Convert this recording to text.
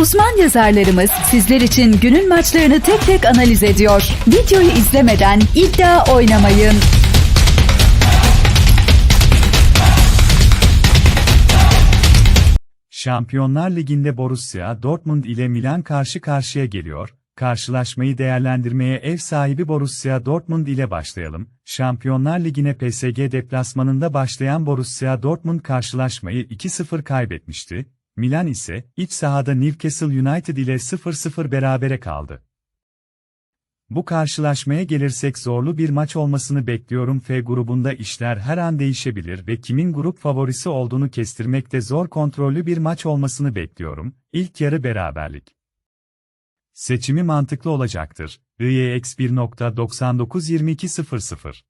Uzman yazarlarımız sizler için günün maçlarını tek tek analiz ediyor. Videoyu izlemeden iddia oynamayın. Şampiyonlar Ligi'nde Borussia Dortmund ile Milan karşı karşıya geliyor. Karşılaşmayı değerlendirmeye ev sahibi Borussia Dortmund ile başlayalım. Şampiyonlar Ligi'ne PSG deplasmanında başlayan Borussia Dortmund karşılaşmayı 2-0 kaybetmişti. Milan ise iç sahada Newcastle United ile 0-0 berabere kaldı. Bu karşılaşmaya gelirsek zorlu bir maç olmasını bekliyorum. F grubunda işler her an değişebilir ve kimin grup favorisi olduğunu kestirmekte zor kontrollü bir maç olmasını bekliyorum. İlk yarı beraberlik. Seçimi mantıklı olacaktır. IEX 1.992200